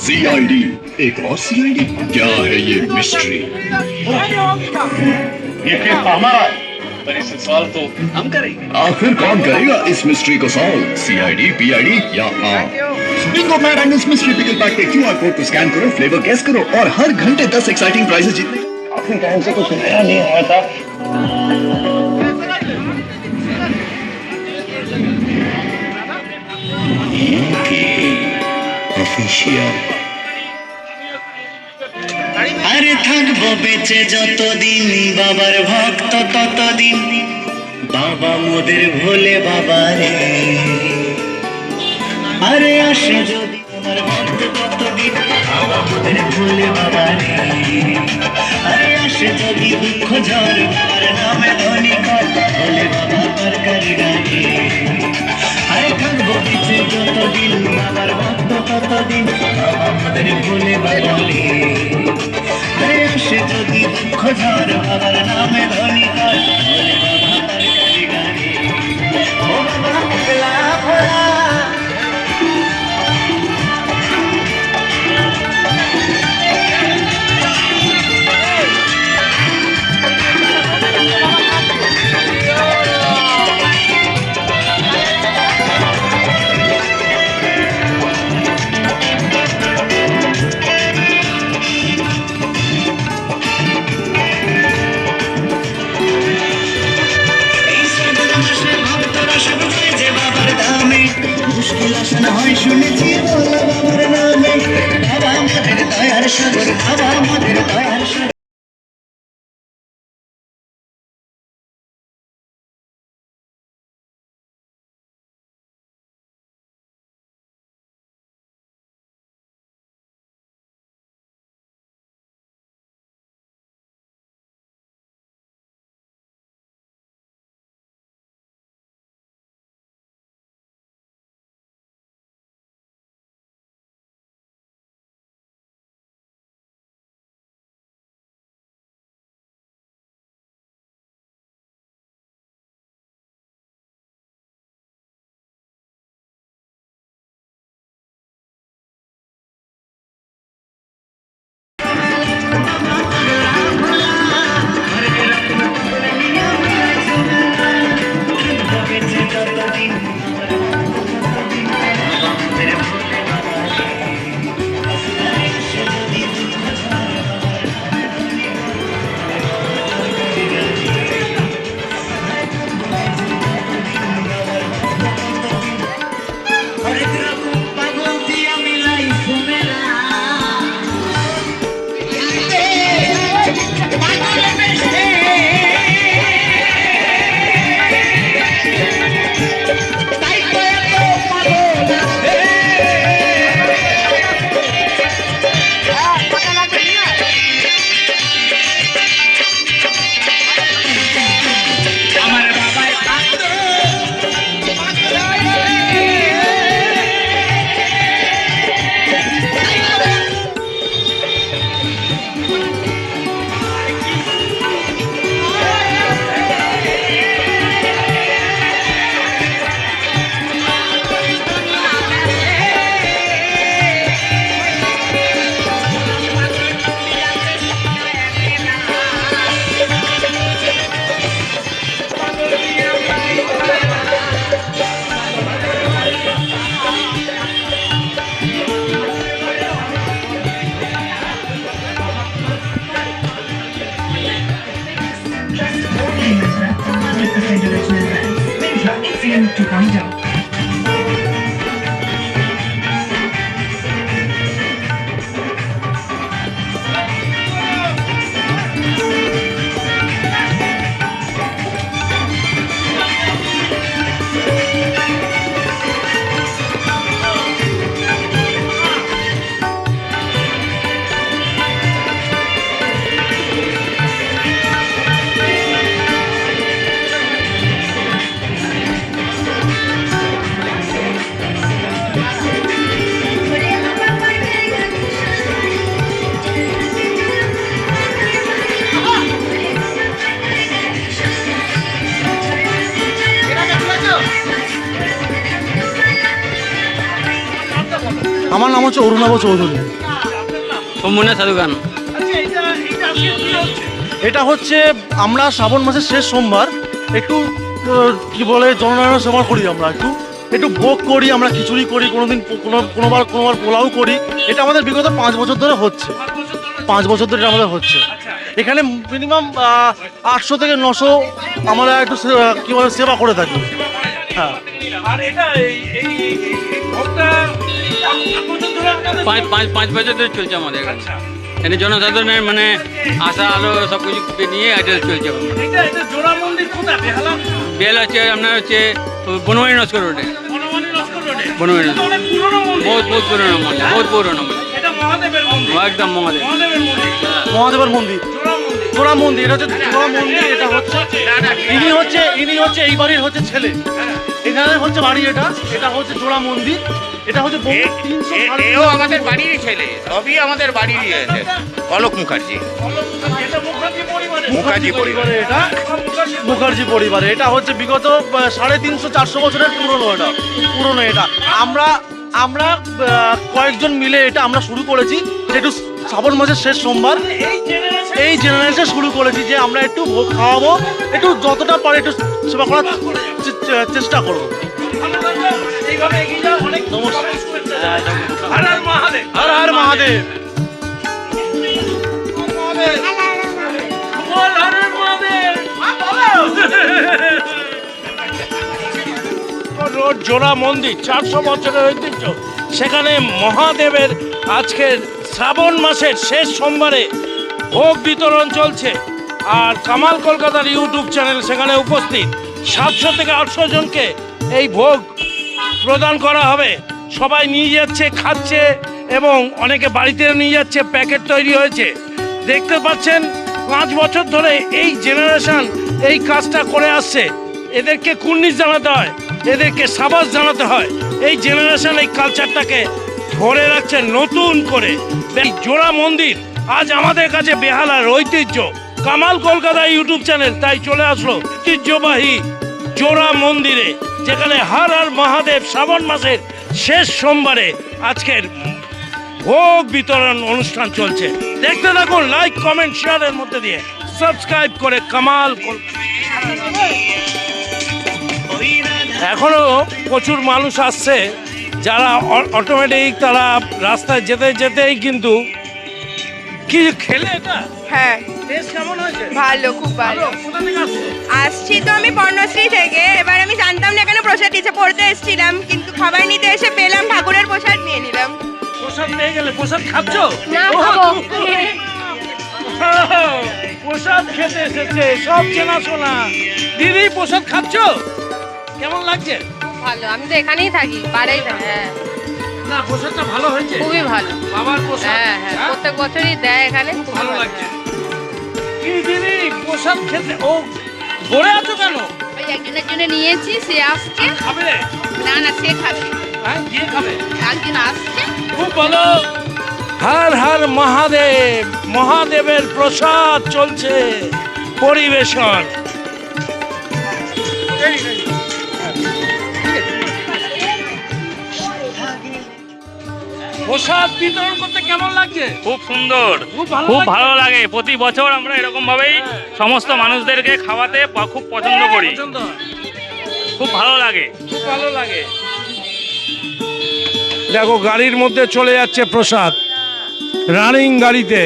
CID एक और CID क्या है ये मिस्ट्री ये क्या हमारा है पर इसे सॉल्व तो हम करेंगे। आखिर कौन करेगा इस मिस्ट्री को सॉल्व सीआईडी पीआईडी या आप Bingo Mad Angles mystery pickle pack के क्यूआर कोड को स्कैन करो फ्लेवर गेस करो, और हर घंटे 10 एक्साइटिंग प्राइजेस जीतने। काफ़ी टाइम से कुछ नया नहीं आया था। ऑफिशियल থাকব বেঁচে যতদিন, বাবার ভক্ত ততদিন। বাবা মোদের ভোলে বাবা রে আরে আসে যদি তোমার ভক্ত ততদিন, বাবা মোদের ভোলে বাবা রে আরে আসে যদি দুঃখ ঝড় আর নামে ধনী ভোলে বাবা আরে থাকব বেঁচে যতদিন, বাবার ভক্ত ততদিন, বাবা মোদের ভোলে বাবা রে আরে সে যদি দুঃখ ঝড় আমার নামে ধনী আমার নাম হচ্ছে অরুণাভ চৌধুরী সম্পূর্ণ সাধু গান আচ্ছা এটা এটা আজকে কি হচ্ছে আমরা শ্রাবণ মাসের শেষ সোমবার একটু কি বলে জননারায়ণ সেবা করি আমরা একটু একটু ভোগ করি আমরা খিচুড়ি করি কোনোদিন কোনো কোনোবার কোনোবার পোলাও করি এটা আমাদের বিগত পাঁচ বছর ধরে হচ্ছে পাঁচ বছর ধরে আমাদের হচ্ছে এখানে মিনিমাম আটশো থেকে নশো আমরা একটু সে- কি বলে সেবা করে থাকি হ্যাঁ আর এটা এই পাঁচ পাঁচ পাঁচ বছর ধরে চলছে আমাদের এখানে জনসাধারণের মানে আশা আলো সব কিছু নিয়ে এটা চলছে এটা এটা জোড়া মন্দির কোথায় বেহালা বেল হচ্ছে আপনার হচ্ছে বনমালী নস্কর রোডে বনমালী বহুত বহুত পুরনো মন্দির বহুত পুরনো মন্দির এটা মহাদেবের মন্দির একদম মহাদেব মহাদেবের মন্দির মহাদেবের মন্দির জোড়া মন্দির জোড়া মন্দির এটা হচ্ছে জোড়া মন্দির এটা হচ্ছে ইনি হচ্ছে ইনি হচ্ছে এই বাড়ির হচ্ছে ছেলে এখানে হচ্ছে বাড়ি এটা এটা হচ্ছে জোড়া মন্দির এটা হচ্ছে তিনশো এও আমাদের বাড়িরই ছেলে সবই আমাদের বাড়িরই এদের। অলোক মুখার্জি। মুখার্জি পরিবারে এটা। মুখার্জি পরিবারে এটা হচ্ছে বিগত সাড়ে তিনশো চারশো বছরের পুরনো এটা পুরনো এটা। আমরা আমরা কয়েকজন মিলে এটা আমরা শুরু করেছি যে একটু শ্রাবণ মাসের শেষ সোমবার। এই জেনারেশন শুরু করেছি যে আমরা একটু ভোগ খাওয়াবো একটু যতটা পারে একটু সেবা করার চেষ্টা করব। নমস্কার। হর হর মহাদেব। রোড জোড়া মন্দির চারশো বছরের ঐতিহ্য। সেখানে মহাদেবের আজকের শ্রাবণ মাসের শেষ সোমবারে ভোগ বিতরণ চলছে আর কামাল কলকাতার ইউটিউব চ্যানেল সেখানে উপস্থিত সাতশো থেকে আটশো জনকে এই ভোগ প্রদান করা হবে। সবাই নিয়ে যাচ্ছে, খাচ্ছে এবং অনেকে বাড়িতে নিয়ে যাচ্ছে, প্যাকেট তৈরি হয়েছে। দেখতে পাচ্ছেন, পাঁচ বছর ধরে এই জেনারেশান এই কাজটা করে আসছে। এদেরকে কুর্নিশ জানাতে হয়, এদেরকে সাবাস জানাতে হয়। এই জেনারেশান এই কালচারটাকে ধরে রাখছে নতুন করে। জোড়া মন্দির। আজ আমাদের কাছে বেহালার ঐতিহ্য। কামাল কলকাতা ইউটিউব চ্যানেল, তাই চলে আসলো ঐতিহ্যবাহী জোড়া মন্দিরে, যেখানে হর হর মহাদেব শ্রাবণ মাসের শেষ সোমবারে আজকের ভোগ বিতরণ অনুষ্ঠান চলছে। দেখতে থাকুন লাইক কমেন্ট শেয়ারের মধ্যে দিয়ে। সাবস্ক্রাইব করে কামাল এখনও প্রচুর মানুষ আসছে। যারা অটোমেটিক তারা রাস্তায় যেতে যেতেই কিন্তু কি খেলে এটা? হ্যাঁ। ভালো খুব ভালো। আসছে? তো আমি পর্ণশ্রী থেকে। এবার আমি জানতাম না এখানে প্রসাদ দিচ্ছে পড়তে এসেছিলাম কিন্তু খাবার নিতে এসে পেলাম ঠাকুরের প্রসাদ নিয়ে নিলাম। প্রসাদ পেয়ে গেলে প্রসাদ খাচ্ছ? না, খাব। প্রসাদ খেতে এসেছে সব চেনাশোনা দিদি প্রসাদ খাচ্ছ? কেমন লাগছে? ভালো আমি তো এখানেই থাকি পাড়াই থাকি হ্যাঁ। না প্রসাদটা ভালো হয়েছে? খুবই ভালো। বাবার প্রসাদ হ্যাঁ হ্যাঁ হ্যাঁ? প্রত্যেক বছরই দেয় এখানে খুব ভালো লাগছে। কি দিদি প্রসাদ খেতে ও পড়ে আছো কেন? ওই একজনের জন্য নিয়েছি সে আসছে। খাবে? না না সে খাবে। হ্যাঁ গিয়ে খাবে? একজন আসছে। খুব ভালো। হর হর মহাদেব মহাদেবের প্রসাদ চলছে পরিবেশন। প্রসাদ বিতরণ করতে কেমন লাগছে? খুব সুন্দর। খুব ভালো লাগে। প্রতি বছর আমরা এরকম ভাবেই সমস্ত মানুষদেরকে খাওয়াতে খুব পছন্দ করি। খুব ভালো লাগে। খুব ভালো লাগে। দেখো গাড়ির মধ্যে চলে যাচ্ছে প্রসাদ। রানিং গাড়িতে।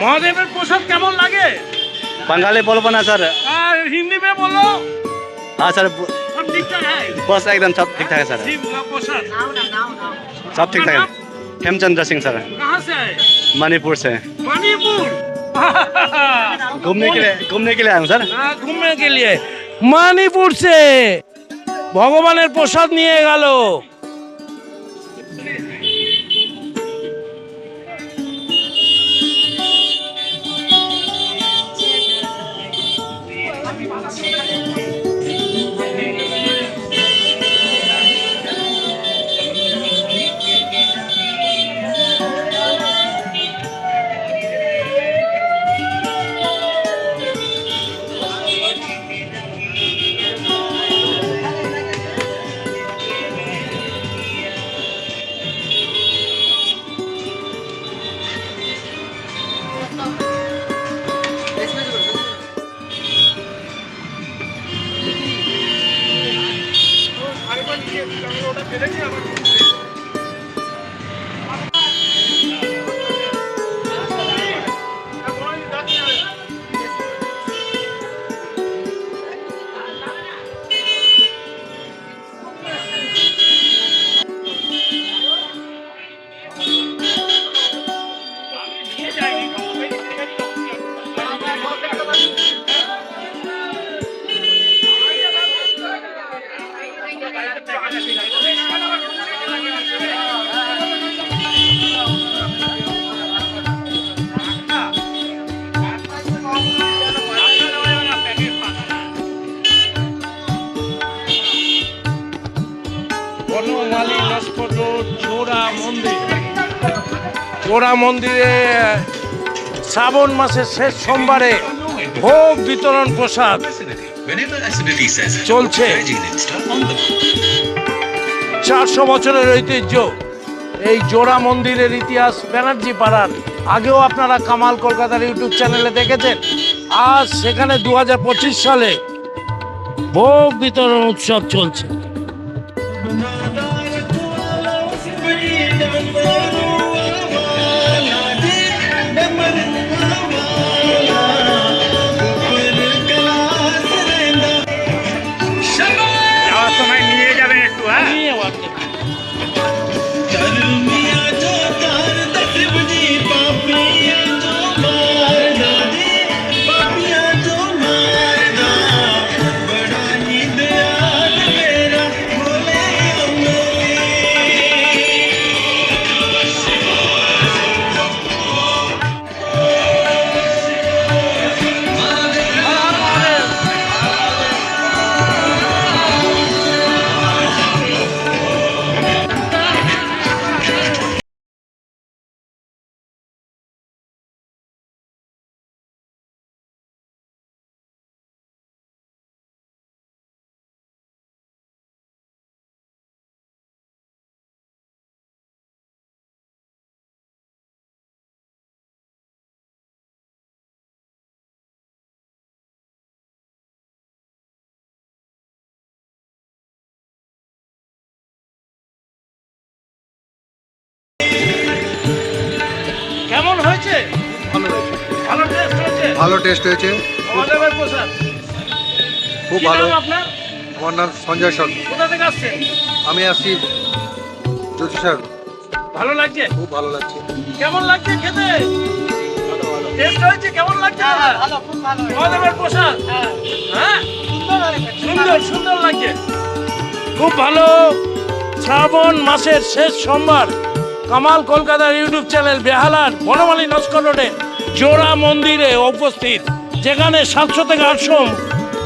মহাদেবের প্রসাদ কেমন লাগে बंगाली बोल बना सर আর হিন্দি মে বলো हाँ सर সব ঠিকঠাক হ্যাঁ बस एकदम सब ठीक ठाक है सर शिव का प्रसाद सब ठीक ठाक है हेमचंद्र सिंह सर कहाँ से आए मणिपुर से मणिपुर घूमने के लिए घूमने के लिए आया हूँ सर हाँ, घूमने के लिए মণিপুর সে ভগবানের প্রসাদ নিয়ে গেল মন্দির। জোড়া মন্দিরে, শ্রাবণ মাসের শেষ সোমবারে ভোগ বিতরণ প্রসাদ চলছে। চারশো বছরের ঐতিহ্য। এই জোড়া মন্দিরের ইতিহাস ব্যানার্জি পাড়ার। আগেও আপনারা কামাল কলকাতার ইউটিউব চ্যানেলে দেখেছেন। আজ সেখানে দু হাজার পঁচিশ সালে ভোগ বিতরণ উৎসব চলছে। da ভালো টেস্ট হয়েছে। খুব ভালো। আপনার? আমার নাম সঞ্জয় সর কোথা থেকে আসছেন? আমি আসছি জোশী স্যার। ভালো লাগছে? খুব ভালো লাগছে। কেমন লাগছে খেতে? টেস্ট হয়েছে? কেমন লাগছে? মহাদেবের প্রসাদ। হ্যাঁ। সুন্দর সুন্দর লাগছে। খুব ভালো। শ্রাবণ মাসের শেষ সোমবার। কামাল কলকাতার ইউটিউব চ্যানেল বেহালার বনমালী নস্কর রোডে জোড়া মন্দিরে উপস্থিত যেখানে সাতশো থেকে আটশো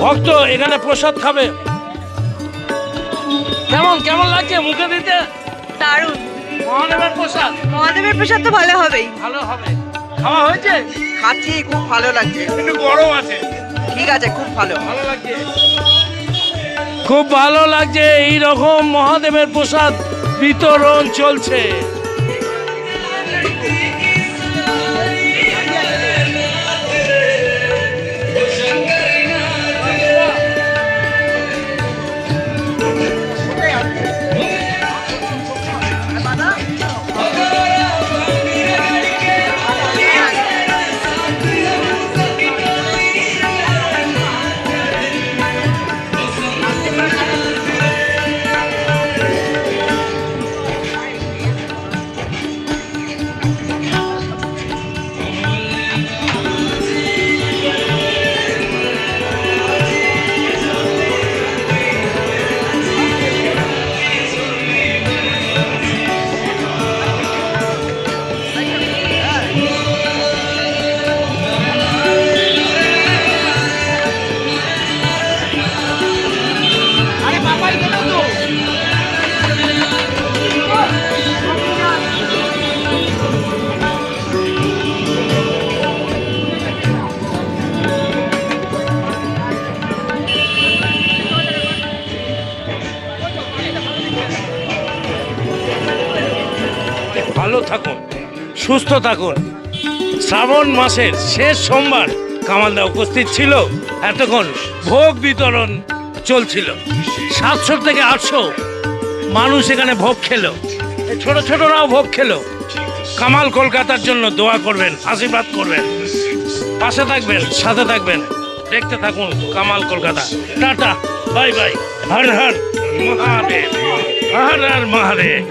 ভক্ত এখানে প্রসাদ খাবে। কেমন কেমন লাগছে মুখে দিতে? দারুণ। মহাদেবের প্রসাদ? মহাদেবের প্রসাদ তো ভালো হবেই। ভালো হবে। খাওয়া হয়েছে? খাচ্ছি খুব ভালো লাগছে। একটু গরম আছে। ঠিক আছে খুব ভালো। ভালো লাগছে। খুব ভালো লাগছে এই রকম মহাদেবের প্রসাদ বিতরণ চলছে। সুস্থ থাকুন। শ্রাবণ মাসের শেষ সোমবার কামালদা উপস্থিত ছিল। এতক্ষণ ভোগ বিতরণ চলছিল। সাতশো থেকে আটশো মানুষ এখানে ভোগ খেলো। ছোট ছোটরাও ভোগ খেলো। কামাল কলকাতার জন্য দোয়া করবেন, আশীর্বাদ করবেন। পাশে থাকবেন, সাথে থাকবেন। দেখতে থাকুন Kamal Kolkata. Tata, bye bye. Har Har, Mahadev. Har Har, Mahadev.